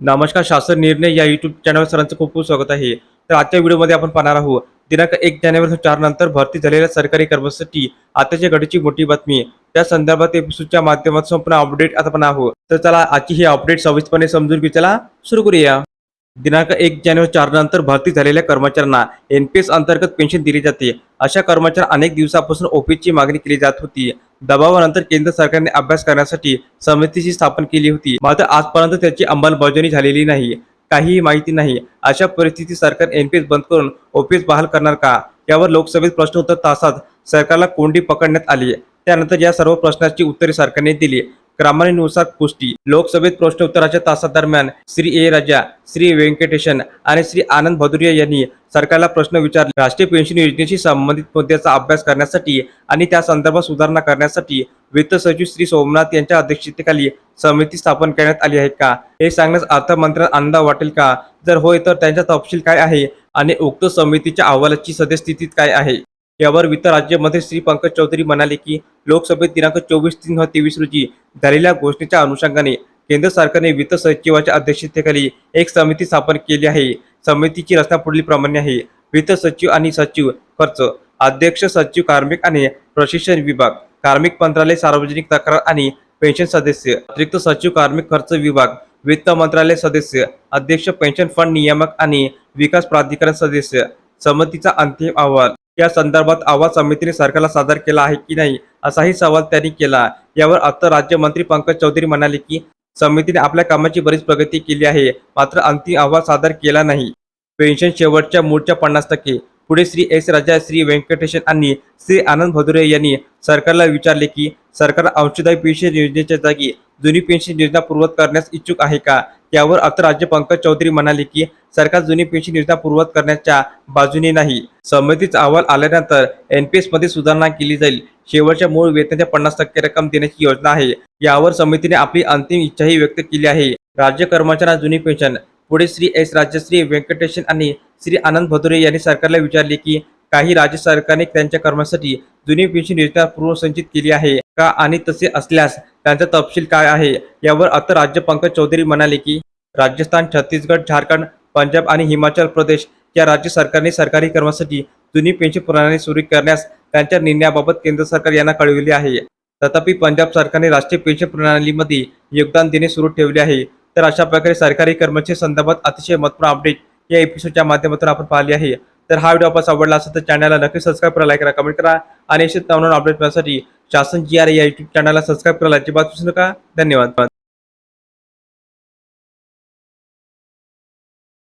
नमस्कार शासन निर्णय या युट्यूब चॅनलवर सरांचं खूप खूप स्वागत आहे. तर आजच्या व्हिडिओमध्ये आपण पाहणार आहोत दिनांक एक जानेवारी चार नंतर भरती झालेल्या सरकारी कर्मचाऱ्यांसाठी आताच्या घडीची मोठी बातमी. त्या संदर्भात एपिसोडच्या माध्यमातून संपूर्ण अपडेट आता पण आहोत. तर चला आजची ही अपडेट सविस्तरपणे समजून घेऊ चला सुरू करूया. दिनांक एक जानेवारी चार नंतर भरती झालेल्या कर्मचाऱ्यांना एनपीएस अंतर्गत पेन्शन दिली जाते. अशा कर्मचाऱ्यांना अनेक दिवसापासून ओपीची मागणी केली जात होती. दबावानंतर केंद्र सरकारने अभ्यास करण्यासाठी समितीची स्थापना केली होती. मात्र आजपर्यंत त्याची अंमलबजावणी झालेली नाही. काहीही माहिती नाही. अशा परिस्थितीत सरकार एनपीएस बंद करून ओपीएस बहाल करणार का? यावर लोकसभेत प्रश्नोत्तर तासात सरकारला कोंडी पकडण्यात आली. त्यानंतर या सर्व प्रश्नाची उत्तरे सरकारने दिली. क्रमानुसार पुष्टी. लोकसभेत प्रश्नोत्तराच्या तासादरम्यान श्री ए. राजा श्री व्यंकटेशन आणि श्री आनंद भदुरिया यांनी सरकारला प्रश्न विचारले. राष्ट्रीय पेन्शन योजनेशी संबंधित मुद्द्याचा अभ्यास करण्यासाठी आणि त्या संदर्भात सुधारणा करण्यासाठी वित्त सचिव श्री सोमनाथ यांच्या अध्यक्षतेखाली समिती स्थापन करण्यात आली आहे का? हे सांगण्यास अर्थमंत्र्यांना आनंद वाटेल का? जर होय तर त्यांचा तपशील काय आहे? आणि उक्त समितीच्या अहवालाची सद्यस्थितीत काय आहे? यावर वित्त राज्यमंत्री श्री पंकज चौधरी म्हणाले की लोकसभेत दिनांक चोवीस तीन तेवीस रोजी झालेल्या घोषणेच्या अनुषंगाने केंद्र सरकारने वित्त सचिवाच्या अध्यक्षतेखाली एक समिती स्थापन केली आहे. समितीची रचना पुढील प्रमाणे आहे. वित्त सचिव आणि सचिव खर्च अध्यक्ष सचिव कार्मिक आणि प्रशिक्षण विभाग कार्मिक मंत्रालय सार्वजनिक तक्रार आणि पेन्शन सदस्य अतिरिक्त सचिव कार्मिक खर्च विभाग वित्त मंत्रालय सदस्य अध्यक्ष पेन्शन फंड नियामक आणि विकास प्राधिकरण सदस्य. समितीचा अंतिम अहवाल या संदर्भात आवाज समितीने सरकारला सादर केला आहे की नाही असाही सवाल त्यांनी केला. यावर आता राज्यमंत्री पंकज चौधरी म्हणाले की समितीने आपल्या कामाची बरीच प्रगती केली आहे मात्र अंतिम अहवाल सादर केला नाही. पेन्शन शेवटच्या मूळच्या पन्नास टक्के. पुढे श्री एस राजा श्री व्यंकटेशन आणि श्री आनंद भदुरे यांनी सरकारला विचारले की सरकार अंशदायी पेन्शन योजनेच्या जागी जुनी पेन्शन योजना पूर्वत करण्यास इच्छुक आहे का? यावर अर्थ राज्य पंकज चौधरी म्हणाले की सरकार जुनी पेन्शन योजना पूर्वत करण्याच्या बाजूने नाही. समितीचा अहवाल आल्यानंतर एनपीएसमध्ये सुधारणा केली जाईल. शेवटच्या मूळ वेतनाच्या पन्नास टक्के रक्कम देण्याची योजना आहे. यावर समितीने आपली अंतिम इच्छाही व्यक्त केली आहे. राज्य कर्मचाऱ्यांना जुनी पेन्शन. पुढे श्री एस राज्यश्री व्यंकटेशन आणि श्री आनंद भदुरे यांनी सरकारला विचारले की काही राज्य सरकारने त्यांच्या कर्मचाऱ्यांसाठी जुनी पेन्शन योजना पूर्वसंचित केली आहे का आणि तसे असल्यास त्यांचा तपशील काय आहे? यावर आता राज्य पंकज चौधरी म्हणाले की राजस्थान छत्तीसगड झारखंड पंजाब आणि हिमाचल प्रदेश या राज्य सरकारने सरकारी कर्मासाठी जुनी पेन्शन प्रणाली सुरू करण्यास त्यांच्या निर्णयाबाबत केंद्र सरकार यांना कळविले आहे. तथापि पंजाब सरकारने राष्ट्रीय पेन्शन प्रणालीमध्ये योगदान देणे सुरू ठेवले आहे. तर अशा प्रकारे सरकारी कर्मचारी संदर्भात अतिशय महत्त्वपूर्ण अपडेट या एपिसोडच्या माध्यमातून आपण पाहिली आहे. तर हा व्हिडिओ आपण आवडला असेल तर चॅनलला नक्की सबस्क्राईब करा लाईक करा कमेंट करा आणि असे नवनवीन अपडेट मिळण्यासाठी शासन जी आर या युट्यूब चॅनलला सबस्क्राईब करायला अजिबात विसरू नका. धन्यवाद.